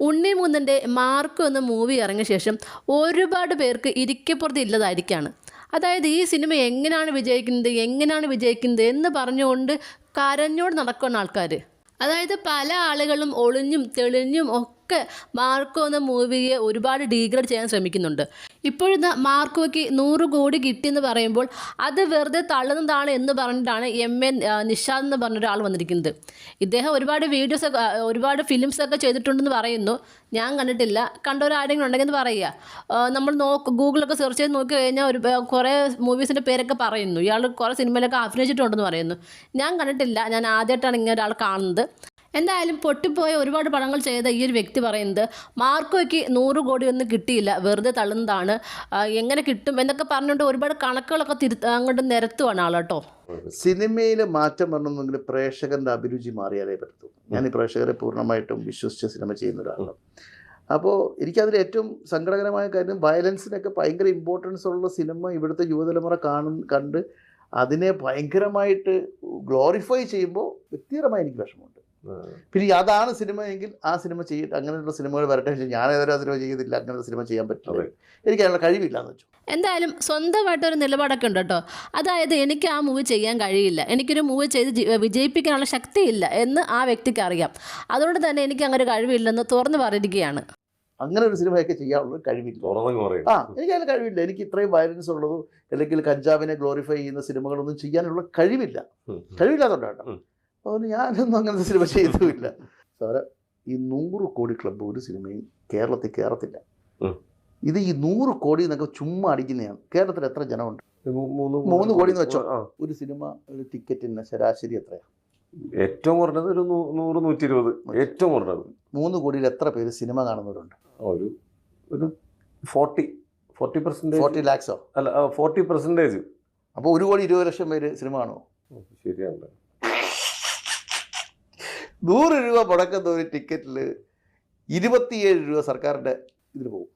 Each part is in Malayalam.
ഉണ്ണി മുന്നന്റെ മാർക്ക് എന്ന മൂവി ഇറങ്ങിയ ശേഷം ഒരുപാട് പേർക്ക് ഇരിക്കപ്പുറത്ത് ഇല്ലതായിരിക്കാണ്. അതായത് ഈ സിനിമ എങ്ങനെയാണ് വിജയിക്കുന്നത് എങ്ങനെയാണ് വിജയിക്കുന്നത് എന്ന് പറഞ്ഞുകൊണ്ട് കരഞ്ഞോട് നടക്കുന്ന ആൾക്കാർ അതായത് പല ആളുകളും ഒളിഞ്ഞും തെളിഞ്ഞും ഒക്കെ മാർക്കോ എന്ന മൂവിയെ ഒരുപാട് ഡീഗ്രേഡ് ചെയ്യാൻ ശ്രമിക്കുന്നുണ്ട്. ഇപ്പോഴിന്ന് മാർക്കോയ്ക്ക് നൂറ് കോടി കിട്ടിയെന്ന് പറയുമ്പോൾ അത് വെറുതെ തള്ളുന്നതാണ് എന്ന് പറഞ്ഞിട്ടാണ് എം എൻ നിഷാദ് എന്ന് പറഞ്ഞ ഒരാൾ വന്നിരിക്കുന്നത്. ഇദ്ദേഹം ഒരുപാട് വീഡിയോസ് ഒക്കെ ഒരുപാട് ഫിലിംസ് ഒക്കെ ചെയ്തിട്ടുണ്ടെന്ന് പറയുന്നു. ഞാൻ കണ്ടിട്ടില്ല. കണ്ടവരാരെങ്കിലും ഉണ്ടെങ്കിൽ പറയുക. നമ്മൾ നോക്ക് ഗൂഗിളൊക്കെ സെർച്ച് ചെയ്ത് നോക്കി കഴിഞ്ഞാൽ ഒരു കുറേ മൂവീസിന്റെ പേരൊക്കെ പറയുന്നു. ഇയാൾ കുറേ സിനിമയിലൊക്കെ അഭിനയിച്ചിട്ടുണ്ടെന്ന് പറയുന്നു. ഞാൻ കണ്ടിട്ടില്ല. ഞാൻ ആദ്യമായിട്ടാണ് ഇങ്ങനെ ഒരാൾ കാണുന്നത്. എന്തായാലും പൊട്ടിപ്പോയ ഒരുപാട് പടങ്ങൾ ചെയ്ത ഈ ഒരു വ്യക്തി പറയുന്നത് മാർക്കോയ്ക്ക് നൂറ് കോടി ഒന്നും കിട്ടിയില്ല വെറുതെ തള്ളുന്നതാണ് എങ്ങനെ കിട്ടും എന്നൊക്കെ പറഞ്ഞുകൊണ്ട് ഒരുപാട് കണക്കുകളൊക്കെ തിരു അങ്ങോട്ട് നിരത്തുവാണ് ആളോട്ടോ. സിനിമയിൽ മാറ്റം വരണമെന്നെങ്കിൽ പ്രേക്ഷകന്റെ അഭിരുചി മാറിയാലേ പറ്റൂ ഞാൻ ഈ പ്രേക്ഷകരെ പൂർണമായിട്ടും വിശ്വസിച്ച് സിനിമ ചെയ്യുന്ന ഒരാളാണ്. അപ്പോൾ എനിക്കതിൽ ഏറ്റവും സങ്കടകരമായ കാര്യം വയലൻസിനൊക്കെ ഭയങ്കര ഇമ്പോർട്ടൻസ് ഉള്ള സിനിമ ഇവിടുത്തെ യുവതലമുറ കാണും കണ്ട് അതിനെ ഭയങ്കരമായിട്ട് ഗ്ലോറിഫൈ ചെയ്യുമ്പോൾ വ്യക്തിപരമായി എനിക്ക് വിഷമമുണ്ട്. പിന്നെ അതാണ് സിനിമ എങ്കിൽ ആ സിനിമ ചെയ്തിട്ട് അങ്ങനെയുള്ള സിനിമകൾ വരട്ടെ പക്ഷേ ഞാൻ ഏതൊരു സിനിമ ചെയ്യുന്നില്ല അങ്ങനത്തെ സിനിമ ചെയ്യാൻ പറ്റില്ല. എനിക്ക് അതിനുള്ള കഴിവില്ല എന്ന് വെച്ചു. എന്തായാലും സ്വന്തമായിട്ടൊരു നിലപാടൊക്കെ ഉണ്ട് കേട്ടോ. അതായത് എനിക്ക് ആ മൂവി ചെയ്യാൻ കഴിയില്ല. എനിക്കൊരു മൂവി ചെയ്ത് വിജയിപ്പിക്കാനുള്ള ശക്തിയില്ല എന്ന് ആ വ്യക്തിക്ക് അറിയാം. അതുകൊണ്ട് തന്നെ എനിക്ക് അങ്ങനെ ഒരു കഴിവില്ലെന്ന് തുറന്നു പറഞ്ഞിരിക്കുകയാണ്. അങ്ങനെ ഒരു സിനിമയൊക്കെ ചെയ്യാനുള്ള കഴിവില്ല. ആ എനിക്ക് അതിന് കഴിവില്ല. എനിക്ക് ഇത്രയും വയലൻസ് ഉള്ളതും അല്ലെങ്കിൽ കഞ്ചാവിനെ ഗ്ലോറിഫൈ ചെയ്യുന്ന സിനിമകളൊന്നും ചെയ്യാനുള്ള കഴിവില്ല. കഴിവില്ലാത്തതുകൊണ്ടാണ്. അതുകൊണ്ട് ഞാനൊന്നും അങ്ങനത്തെ സിനിമ ചെയ്തുമില്ല. സാറെ ഈ നൂറ് കോടി ക്ലബ്ബ് ഒരു സിനിമയും കേരളത്തിൽ കയറത്തില്ല ഇത് ഈ നൂറ് കോടി എന്നൊക്കെ ചുമ്മാ അടിക്കുന്നതാണ്. കേരളത്തിൽ എത്ര ജനമുണ്ട്? മൂന്ന് കോടി എന്ന് വെച്ചോ. ഒരു സിനിമ ഒരു ടിക്കറ്റിന് ശരാശരി എത്രയാണ് ഏറ്റവും കുറഞ്ഞത് ഒരു നൂറ് നൂറ്റി ഇരുപത് ഏറ്റവും കുറഞ്ഞത്. മൂന്ന് കോടിയിൽ എത്ര പേര് സിനിമ കാണുന്നവരുണ്ട്? ഒരു ഒരു ഫോർട്ടി. ഫോർട്ടി പെർസെന്റേജ് ഫോർട്ടി ലാക്സോ? അല്ല ഫോർട്ടി പെർസെന്റേജ് അപ്പോൾ ഒരു കോടി ഇരുപത് ലക്ഷം പേര് സിനിമ കാണുമോ? ശരിയാണ് നൂറ് രൂപ മുടക്കുന്ന ഒരു ടിക്കറ്റിൽ ഇരുപത്തിയേഴ് രൂപ സർക്കാരിന്റെ ഇതിൽ പോകും.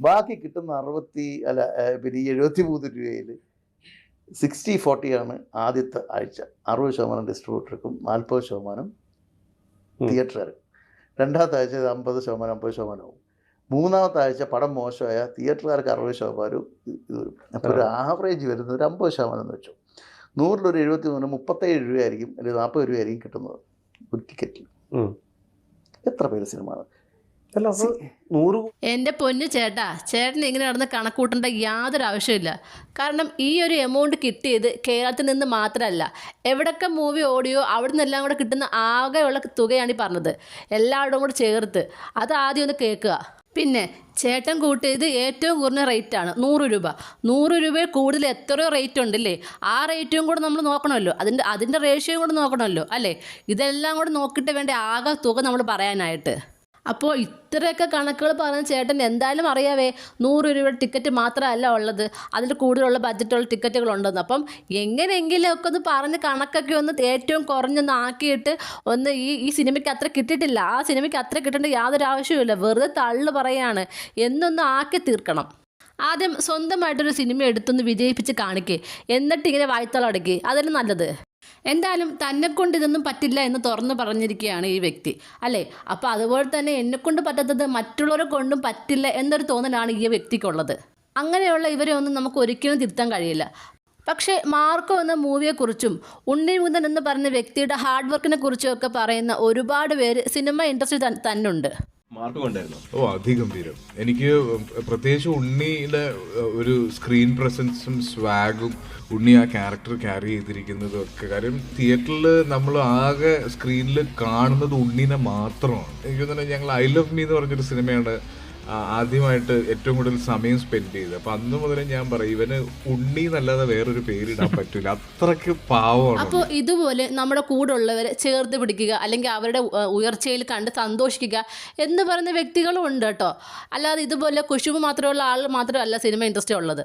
ബാക്കി കിട്ടുന്ന അറുപത്തി അല്ല പിന്നെ ഈ എഴുപത്തി മൂന്ന് രൂപയിൽ സിക്സ്റ്റി ഫോർട്ടിയാണ് ആദ്യത്തെ ആഴ്ച. അറുപത് ശതമാനം ഡിസ്ട്രിബ്യൂട്ടർക്കും നാൽപ്പത് ശതമാനം. തിയേറ്ററുകാർക്കും. രണ്ടാമത്തെ ആഴ്ച ഇത് അമ്പത് ശതമാനം അമ്പത് ശതമാനവും മൂന്നാമത്തെ ആഴ്ച പടം മോശമായ തിയേറ്ററുകാർക്ക് അറുപത് ശതമാനവും ഇത് വരും. അപ്പോൾ ഒരു ആവറേജ് വരുന്നത് ഒരു അമ്പത് ശതമാനം എന്ന് വെച്ചു. നൂറിലൊരു എഴുപത്തി മൂന്ന് മുപ്പത്തേഴ് രൂപയായിരിക്കും അല്ലെങ്കിൽ നാൽപ്പത് രൂപയായിരിക്കും കിട്ടുന്നത്. ഒരു ടിക്കറ്റിൽ ഉം. എത്ര പേര് സിനിമ? അല്ല അപ്പൊ നൂറ് എന്റെ പൊന്നു ചേട്ടാ ചേട്ടൻ ഇങ്ങനെ നടന്ന് കണക്കൂട്ടേണ്ട യാതൊരു ആവശ്യമില്ല കാരണം ഈ ഒരു എമൗണ്ട് കിട്ടിയത് കേരളത്തിൽ നിന്ന് മാത്രമല്ല എവിടൊക്കെ മൂവി ഓടിയോ അവിടെ നിന്നെല്ലാം കൂടെ കിട്ടുന്ന ആകെയുള്ള തുകയാണ് ഈ പറഞ്ഞത്. എല്ലാവരും കൂടെ ചേർത്ത്. അത് ആദ്യം ഒന്ന് കേൾക്കുക. പിന്നെ ചേട്ടൻ കൂട്ടിയത് ഏറ്റവും കുറഞ്ഞ റേറ്റാണ് നൂറ് രൂപ. നൂറ് രൂപയിൽ കൂടുതൽ എത്രയോ റേറ്റ് ഉണ്ടല്ലേ? ആ റേറ്റും കൂടെ നമ്മൾ നോക്കണമല്ലോ. അതിന്റെ അതിന്റെ റേഷ്യോയും കൂടെ നോക്കണമല്ലോ അല്ലേ? ഇതെല്ലാം കൂടെ നോക്കിയിട്ട് വേണ്ട ആകെ തുക നമ്മൾ പറയാനായിട്ട്. അപ്പോൾ ഇത്രയൊക്കെ കണക്കുകൾ പറഞ്ഞ ചേട്ടൻ എന്തായാലും അറിയാവേ നൂറ് രൂപയുടെ ടിക്കറ്റ് മാത്രമല്ല ഉള്ളത്. അതിൽ കൂടുതലുള്ള ബഡ്ജറ്റുള്ള ടിക്കറ്റുകളുണ്ടെന്ന് അപ്പം എങ്ങനെയെങ്കിലും ഒക്കെ ഒന്ന് പറഞ്ഞ് കണക്കൊക്കെ ഒന്ന് ഏറ്റവും കുറഞ്ഞൊന്ന് ആക്കിയിട്ട് ഒന്ന് ഈ ഈ സിനിമയ്ക്ക് അത്ര കിട്ടിയിട്ടില്ല. ആ സിനിമയ്ക്ക് അത്ര കിട്ടേണ്ട യാതൊരു ആവശ്യവുമില്ല. വെറുതെ തള്ളു പറയാണ്. എന്നൊന്ന് ആക്കി തീർക്കണം. ആദ്യം സ്വന്തമായിട്ടൊരു സിനിമ എടുത്തൊന്ന് വിജയിപ്പിച്ച് കാണിക്കേ. എന്നിട്ട് ഇങ്ങനെ വായ്ത്തളടക്കി. അതല്ലേ നല്ലത്? എന്തായാലും തന്നെക്കൊണ്ട് ഇതൊന്നും പറ്റില്ല എന്ന് തുറന്നു പറഞ്ഞിരിക്കുകയാണ് ഈ വ്യക്തി. അല്ലേ? അപ്പോൾ അതുപോലെ തന്നെ എന്നെക്കൊണ്ട് പറ്റാത്തത് മറ്റുള്ളവരെ കൊണ്ടും പറ്റില്ല എന്നൊരു തോന്നലാണ് ഈ വ്യക്തിക്കുള്ളത്. അങ്ങനെയുള്ള ഇവരെ ഒന്നും നമുക്ക് ഒരിക്കലും തിരുത്താൻ കഴിയില്ല. പക്ഷേ മാർക്കോ എന്ന മൂവിയെക്കുറിച്ചും ഉണ്ണി മുതൻ എന്ന് പറഞ്ഞ വ്യക്തിയുടെ ഹാർഡ് വർക്കിനെ കുറിച്ചും ഒക്കെ പറയുന്ന ഒരുപാട് പേര് സിനിമ ഇൻഡസ്ട്രി തന്നെ ഉണ്ട് മാർക്ക് കൊണ്ടായിരുന്നു ഓ അതിഗംഭീരം. എനിക്ക് പ്രത്യേകിച്ച് ഉണ്ണിയുടെ ഒരു സ്ക്രീൻ പ്രസൻസും സ്വാഗും ഉണ്ണി ആ ക്യാരക്ടർ ക്യാരി ചെയ്തിരിക്കുന്നതും ഒക്കെ. കാര്യം തിയേറ്ററിൽ നമ്മൾ ആകെ സ്ക്രീനിൽ കാണുന്നത് ഉണ്ണിനെ മാത്രമാണ്. എനിക്ക് തോന്നുന്നത് ഞങ്ങൾ ഐ ലവ് മീ എന്ന് പറഞ്ഞൊരു സിനിമയാണ് ആദ്യമായിട്ട് ഏറ്റവും കൂടുതൽ സമയം സ്പെൻഡ് ചെയ്തത്. അപ്പൊ അന്ന് മുതലേ ഞാൻ പറയും ഇവന് ഉണ്ണി എന്നല്ലാതെ വേറൊരു പേരിടാൻ പറ്റില്ല അത്രയ്ക്ക് പാവമാണ് അപ്പോൾ ഇതുപോലെ നമ്മുടെ കൂടെ ഉള്ളവരെ ചേർത്ത് പിടിക്കുക അല്ലെങ്കിൽ അവരുടെ ഉയർച്ചയിൽ കണ്ട് സന്തോഷിക്കുക എന്ന് പറയുന്ന വ്യക്തികളും ഉണ്ട് കേട്ടോ. അല്ലാതെ ഇതുപോലെ കുശുമ്പ് മാത്രമുള്ള ആൾ മാത്രമല്ല സിനിമ ഇൻഡസ്ട്രി ഉള്ളത്.